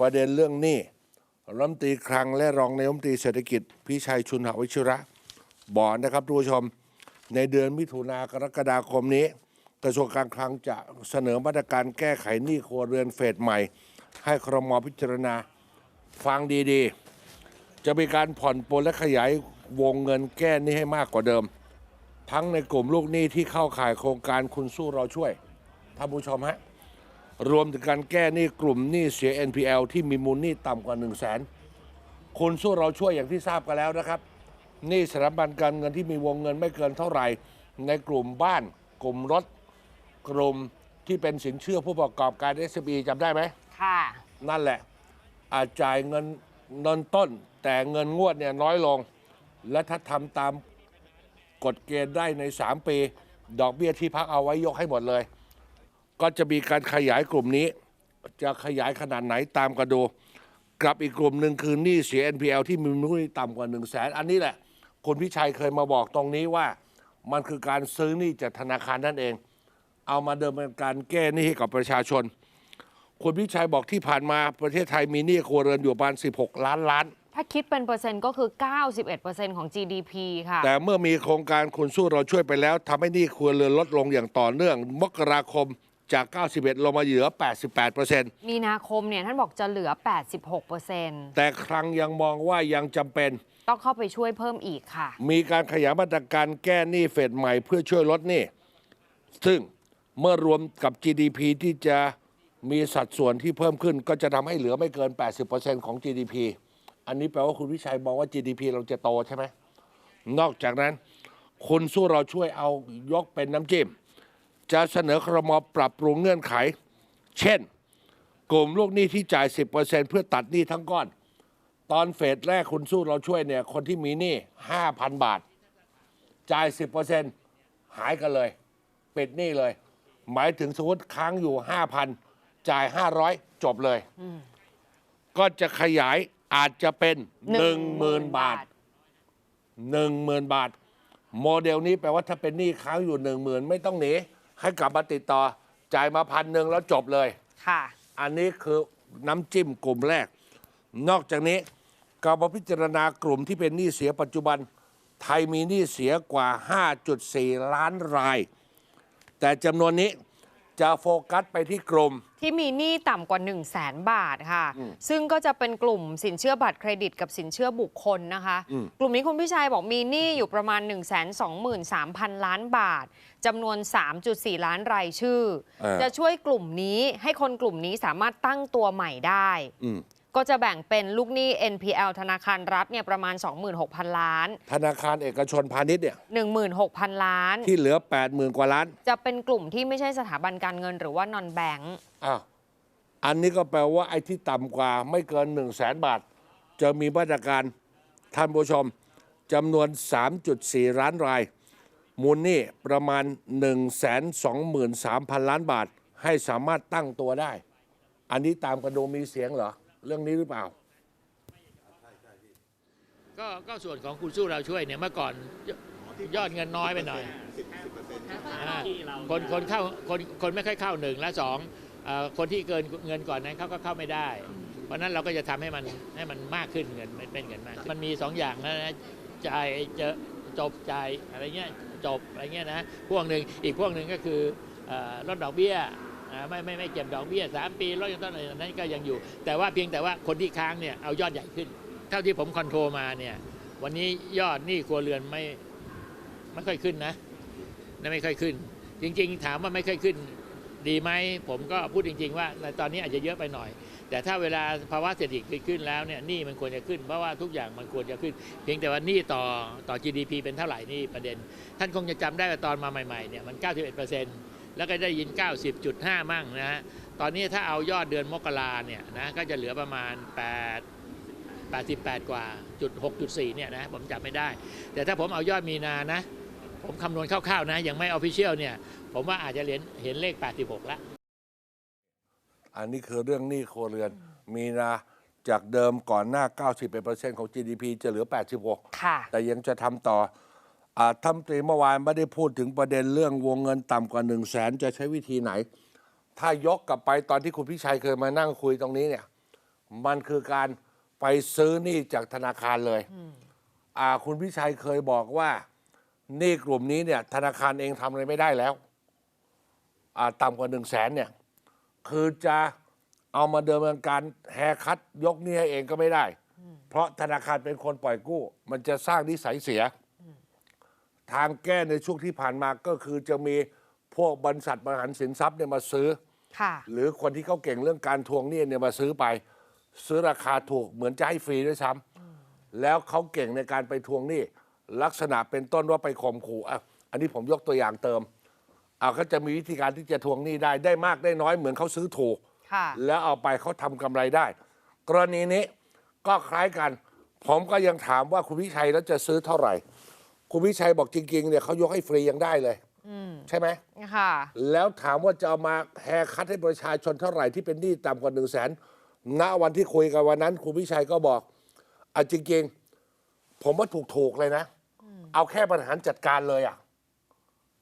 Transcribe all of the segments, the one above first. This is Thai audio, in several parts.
ประเด็นเรื่องหนี้รัฐมนตรีคลังและรองนายกรัฐมนตรีเศรษฐกิจพิชัยชุนหวิชุระบอกนะครับทุกผู้ชม ในเดือนมิถุนากรกฎาคมนี้ กระทรวงการคลังจะเสนอมาตรการแก้ไขหนี้ครัวเรือนเฟสใหม่ ให้ครมพิจารณาฟังดีๆ จะมีการผ่อนปลนและขยายวงเงินแก้หนี้ให้มากกว่าเดิม ทั้งในกลุ่มลูกหนี้ที่เข้าข่ายโครงการคุณสู้เราช่วยท่านผู้ชมฮะ รวมถึงการแก้หนี้กลุ่มหนี้เสีย NPL ที่มีมูลหนี้ต่ำกว่า 1 0 0 0 0แสนคุณสู้เราช่วยอย่างที่ทราบกันแล้วนะครับหนี้สถาบันการเงินที่มีวงเงินไม่เกินเท่าไหร่ ในกลุ่มบ้าน กลุ่มรถ กลุ่มที่เป็นสินเชื่อผู้ประกอบการ SME จำได้ไหมค่ะ นั่นแหละ อาจจ่ายเงินเงินต้น แต่เงินงวดเนี่ยน้อยลง และถ้าทำตามกฎเกณฑ์ได้ใน 3 ปี ดอกเบี้ยที่พักเอาไว้ยกให้หมดเลย ก็จะมีการขยายกลุ่มนี้ จะขยายขนาดไหนตามกันดูกับอีกกลุ่มหนึ่งคือหนี้เสีย NPL ที่มีมูลหนี้ต่ำกว่า1 0 0 0 0แสนอันนี้แหละคุณพิชัยเคยมาบอกตรงนี้ว่า มันคือการซื้อหนี้จากธนาคารนั่นเอง เอามาเดิมเป็นการแก้หนี้ให้กับประชาชน คุณพิชัยบอกที่ผ่านมาประเทศไทยมีหนี้ครัวเรือนอยู่ประมาณ 16 ล้านล้าน ถ้าคิดเป็นเปอร์เซ็นต์ก็คือ 91%ของ GDP ค่ะ แต่เมื่อมีโครงการคุณสู้เราช่วยไปแล้วทำให้หนี้ครัวเรือนลดลงอย่างต่อเนื่อง มกราคม จาก 91 ลงมาเหลือ 88 มีนาคมเนี่ยท่านบอกจะเหลือ 86%แต่ครั้งยังมองว่ายังจำเป็น ต้องเข้าไปช่วยเพิ่มอีกค่ะ มีการขยายมาตรการแก้หนี้เฟสใหม่เพื่อช่วยลดหนี้ ซึ่งเมื่อรวมกับ GDP ที่จะมีสัดส่วนที่เพิ่มขึ้น ก็จะทำให้เหลือไม่เกิน 80%ของ GDP อันนี้แปลว่าคุณวิชัยมองว่า GDP เราจะโตใช่ไหม นอกจากนั้นคุณสู้เราช่วยเอายกเป็นน้ำจิ้ม จะเสนอครมปรับปรุงเงื่อนไข เช่น กลุ่มลูกหนี้ที่จ่าย 10%เพื่อตัดหนี้ทั้งก้อน ตอนเฟสแรกคุณสู้เราช่วยเนี่ยคนที่มีหนี้5,000 บาท จ่าย 10%หายกันเลย ปิดหนี้เลย หมายถึงสมมติค้างอยู่ 5,000 จ่าย 500 จบเลย ก็จะขยายอาจจะเป็น 10,000 บาท 10,000 บาท โมเดลนี้แปลว่าถ้าเป็นหนี้ค้างอยู่ 10,000 ไม่ต้องหนี ให้กลับมาติดต่อ จ่ายมาพันหนึ่งแล้วจบเลย ค่ะ อันนี้คือน้ำจิ้มกลุ่มแรก นอกจากนี้ก็มาพิจารณากลุ่มที่เป็นหนี้เสียปัจจุบัน ไทยมีหนี้เสียกว่า 5.4 ล้านราย แต่จำนวนนี้ จะโฟกัสไปที่กลุ่ม ที่มีหนี้ต่ำกว่า 1 0 0 0 0แสนบาทค่ะซึ่งก็จะเป็นกลุ่มสินเชื่อบัตรเครดิตกับสินเชื่อบุคคลนะคะ อืม กลุ่มนี้คุณพิชัยบอกมีหนี้อยู่ประมาณ 1 2 3 0 0 0 ล้านบาทจำนวน 3.4 ล้านรายชื่อ เออจะช่วยกลุ่มนี้ให้คนกลุ่มนี้สามารถตั้งตัวใหม่ได้ อืม ก็จะแบ่งเป็นลูกหนี้ NPL ธนาคารรัฐเนี่ยประมาณ 26,000 ล้าน ธนาคารเอกชนพาณิชย์เนี่ย16,000 ล้าน ที่เหลือ 80,000 กว่าล้าน จะเป็นกลุ่มที่ไม่ใช่สถาบันการเงินหรือว่านอนแบงก์อ้าวอันนี้ก็แปลว่าไอ้ที่ต่ำกว่าไม่เกิน 1 0 0 0 0แสนบาท จะมีมาตรการท่านผู้ชมจำนวน 3.4 ล้านราย มูลหนี้ประมาณ 123,000 ล้านบาท ให้สามารถตั้งตัวได้ อันนี้ตามกันดูมีเสียงเหรอ เรื่องนี้หรือเปล่า ก็ก็ส่วนของคุณสู้เราช่วยเนี่ยเมื่อก่อนยยอดเงินน้อยไปหน่อยอ่าคนคนเข้าคนคนไม่ค่อยเข้าหนึ่งและสองเอ่อคนที่เกินเงินก่อนนั้นเขาก็เข้าไม่ได้ เพราะฉะนั้นเราก็จะทำให้มันให้มันมากขึ้นเงินเป็นเงินมากขึ้นมันมีสองอย่างนะนะจ่ายเจอจบจ่ายอะไรเงี้ยจบอะไรเงี้ยนะพวกหนึ่งอีกพวกหนึ่งก็คือเอ่อลดดอกเบี้ยอ่า ไม่ไม่ไม่เก็บดอกเบี้ยสามปีลดต้นอะไรนั้นก็ยังอยู่ แต่ว่าเพียงแต่ว่าคนที่ค้างเนี่ยเอายอดใหญ่ขึ้น เท่าที่ผมคอนโทรลมาเนี่ยวันนี้ยอดหนี้ครัวเรือนไม่ไม่ค่อยขึ้นนะไม่ค่อยขึ้น จริง ๆ ถามว่าไม่ค่อยขึ้น ดีไหมผมก็พูดจริง ๆ ว่าในตอนนี้อาจจะเยอะไปหน่อย แต่ถ้าเวลาภาวะเศรษฐกิจขึ้นแล้วเนี่ยหนี้มันควรจะขึ้นเพราะว่าทุกอย่างมันควรจะขึ้น เพียงแต่ว่าหนี้ต่อต่อ GDP เป็นเท่าไหร่นี่ประเด็น ท่านคงจะจำได้ว่าตอนมาใหม่ๆเนี่ยมัน 91% แล้วก็ได้ยิน 90.5 มั่งนะฮะตอนนี้ถ้าเอายอดเดือนมกราเนี่ยนะก็จะเหลือประมาณ 8 88 กว่าจุด6.4เนี่ยนะผมจำไม่ได้ แต่ถ้าผมเอายอดมีนานะ ผมคำนวณคร่าวๆนะ ยังไม่ออฟฟิเชียลเนี่ย ผมว่าอาจจะเห็นเห็นเลข 86แล้วอันนี้คือเรื่องหนี้ครัวเรือนมีนาจากเดิมก่อนหน้า 91%ของ GDP จะเหลือ 86ค่ะแต่ยังจะทำต่ออา ท่านตรีเมื่อวานไม่ได้พูดถึงประเด็นเรื่องวงเงินต่ำกว่า1 0 0 0 0แสนจะใช้วิธีไหน ถ้ายกกลับไปตอนที่คุณพิชัยเคยมานั่งคุยตรงนี้เนี่ย มันคือการไปซื้อหนี้จากธนาคารเลยคุณพิชัยเคยบอกว่าหนี้กลุ่มนี้เนี่ย ธนาคารเองทำอะไรไม่ได้แล้วต่ำกว่าหนึ่งแสนเนี่ย คือจะเอามาเดิมเนินการแฮคัดยกหนี้ให้เองก็ไม่ได้ เพราะธนาคารเป็นคนปล่อยกู้ มันจะสร้างนิสัยเสีย ทางแก้ในช่วงที่ผ่านมาก็คือจะมีพวกบริษัทบริหารสินทรัพย์เนี่ยมาซื้อ ค่ะ หรือคนที่เขาเก่งเรื่องการทวงหนี้เนี่ยมาซื้อไป ซื้อราคาถูกเหมือนจะให้ฟรีด้วยซ้ำแล้วเขาเก่งในการไปทวงหนี้ลักษณะเป็นต้นว่าไปข่มขู่อะอันนี้ผมยกตัวอย่างเติมเอาเขาจะมีวิธีการที่จะทวงหนี้ได้ได้มากได้น้อยเหมือนเขาซื้อถูก ค่ะ แล้วเอาไปเขาทำกำไรได้ กรณีนี้ก็คล้ายกัน ผมก็ยังถามว่าคุณวิชัยแล้วจะซื้อเท่าไหร่ คุณวิชัยบอกจริงๆเนี่ยเขายกให้ฟรียังได้เลยใช่ไหม ค่ะ แล้วถามว่าจะเอามาแฮคัดให้ประชาชนเท่าไหร่ที่เป็นหนี้ต่ำกว่าหนึ่งแสนณวันที่คุยกันวันนั้นคุณวิชัยก็บอกอะจริงๆ ผมว่าถูกๆเลยนะ เอาแค่บริหารจัดการเลยอะ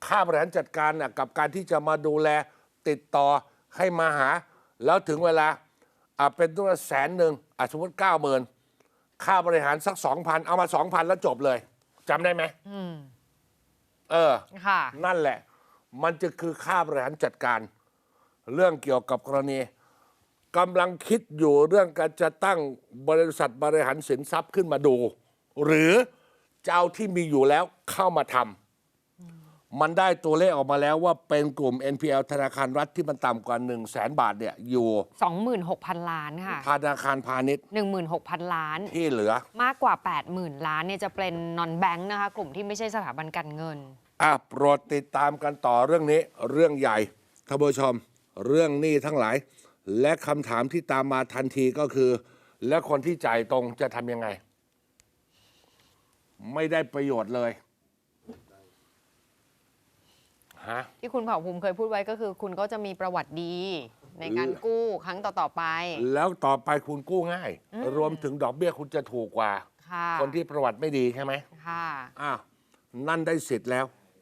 ค่าบริหารจัดการน่ะกับการที่จะมาดูแลติดต่อให้มาหา แล้วถึงเวลาอะเป็นตัวแสนหนึ่งอะสมมติเก้าหมื่นค่าบริหารสักสองพันเอามาสองพันแล้วจบเลย จำได้ไหมเออ ค่ะ นั่นแหละ มันจะคือค่าบริหารจัดการ เรื่องเกี่ยวกับกรณีกำลังคิดอยู่เรื่องการจะตั้งบริษัทบริหารสินทรัพย์ขึ้นมาดู หรือจะเอาที่มีอยู่แล้วเข้ามาทำ มันได้ตัวเลขออกมาแล้วว่าเป็นกลุ่ม NPL ธนาคารรัฐที่มันต่ำกว่า 1 0 0 0 0แสนบาทเนี่ยอยู่ 26,000 ล้านค่ะ ธนาคารพาณิชย์ 16,000 ล้าน ที่เหลือ มากกว่า 80,000 ล้านเนี่ยจะเป็นนอนแบงค์นะคะ กลุ่มที่ไม่ใช่สถาบันการเงิน อะโปรดติดตามกันต่อเรื่องนี้เรื่องใหญ่ท่านผู้ชม เรื่องหนี้ทั้งหลาย และคำถามที่ตามมาทันทีก็คือ แล้วคนที่จ่ายตรงจะทำยังไง ไม่ได้ประโยชน์เลย ฮะ ที่คุณเผ่าภูมิเคยพูดไว้ก็คือ คุณก็จะมีประวัติดีในการกู้ครั้งต่อๆไป แล้วต่อไปคุณกู้ง่ายรวมถึงดอกเบี้ยคุณจะถูกกว่า ค่ะคนที่ประวัติไม่ดีใช่ไหมค่ะอ้าวนั่นได้สิทธิ์แล้ว